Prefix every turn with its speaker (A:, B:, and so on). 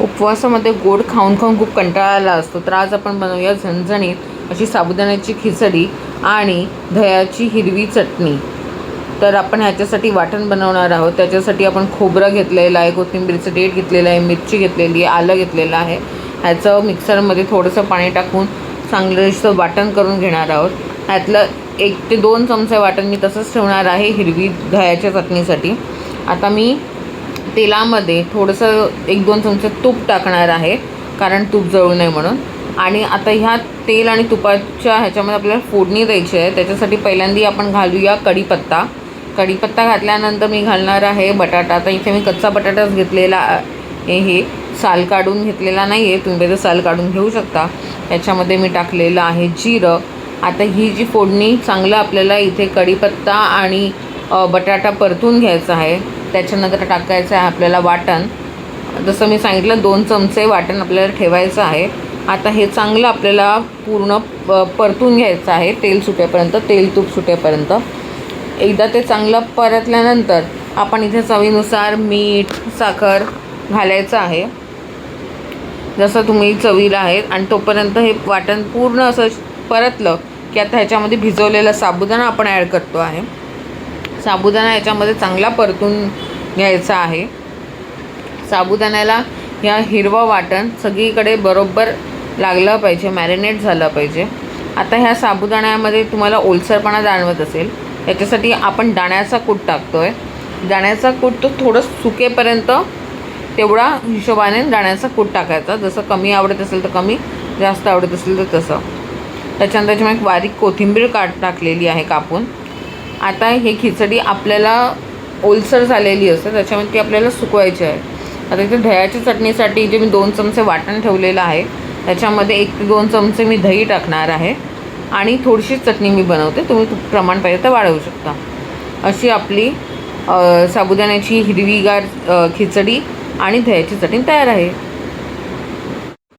A: उपवासामध्ये गोड खाऊन खाऊन खूप कंटाळा आला असतो. तर आज आपण बनवूया झणझणीत अशी साबुदाण्याची खिचडी आणि दह्याची हिरवी चटणी. तर आपण ह्याच्यासाठी वाटण बनवणार आहोत. त्याच्यासाठी आपण खोबरं घेतलेलं आहे कोथिंबीरचं डेट घेतलेलं आहे मिरची घेतलेली आहे आलं घेतलेलं आहे. ह्याचं मिक्सरमध्ये थोडंसं पाणी टाकून चांगलं वाटण करून घेणार आहोत. ह्यातलं एक ते दोन चमचे वाटण मी तसंच ठेवणार आहे हिरवी दह्याच्या चटणीसाठी. आता मी तेलामध्ये थोडंसं एक दोन चमचे तूप टाकणार आहे कारण तूप जळू नये म्हणून. आणि आता ह्या तेल आणि तुपाच्या ह्याच्यामध्ये आपल्याला फोडणी द्यायची आहे त्याच्यासाठी पहिल्यांदा आपण घालूया कढीपत्ता. कढीपत्ता घातल्यानंतर मी घालणार आहे बटाटा. आता इथे मी कच्चा बटाटाच घेतलेला हे साल काढून घेतलेला नाही आहे तुम्ही त्याचं साल काढून घेऊ शकता. याच्यामध्ये मी टाकलेलं आहे जिरं. आता ही जी फोडणी चांगलं आपल्याला इथे कढीपत्ता आणि बटाटा परतून घ्यायचा आहे त्याच्यानंतर टाकायचं आहे आपल्याला वाटण. जसं मी सांगितलं दोन चमचे वाटण आपल्याला ठेवायचं आहे. आता हे चांगलं आपल्याला पूर्ण प परतून घ्यायचं आहे तेल सुटेपर्यंत तेल तूप सुटेपर्यंत. एकदा ते चांगलं परतल्यानंतर आपण इथे चवीनुसार मीठ साखर घालायचं आहे. जसं तुम्ही चवीला आहेत आणि तोपर्यंत हे वाटण पूर्ण असं परतलं की आता ह्याच्यामध्ये भिजवलेला साबुदाणा आपण ॲड करतो आहे. साबुदाणा याच्यामध्ये चांगला परतून घ्यायचा आहे. साबुदाण्याला ह्या हिरवं वाटण सगळीकडे बरोबर लागलं पाहिजे मॅरिनेट झालं पाहिजे. आता ह्या साबुदाण्यामध्ये तुम्हाला ओलसरपणा जाणवत असेल. याच्यासाठी आपण दाण्याचा कूट टाकतो आहे दाण्याचा कूट तो थोडं सुकेपर्यंत तेवढा हिशोबाने दाण्याचा कूट टाकायचा. जसं कमी आवडत असेल तर कमी जास्त आवडत असेल तर तसं. त्याच्यानंतर त्याच्यामध्ये एक बारीक कोथिंबीर काट टाकलेली आहे कापून. आता हे खिचडी आपल्याला ओलसर झालेली असते त्याच्यामध्ये ती आपल्याला सुकवायची आहे. आता इथे दह्याच्या चटणीसाठी जे मी दोन चमचे वाटण ठेवलेलं आहे त्याच्यामध्ये एक ते दोन चमचे मी दही टाकणार आहे आणि थोडीशी चटणी मी बनवते. तुम्ही प्रमाण पाहिजे तर वाढवू शकता. अशी आपली साबुदाण्याची हिरवीगार खिचडी आणि दह्याची चटणी तयार आहे.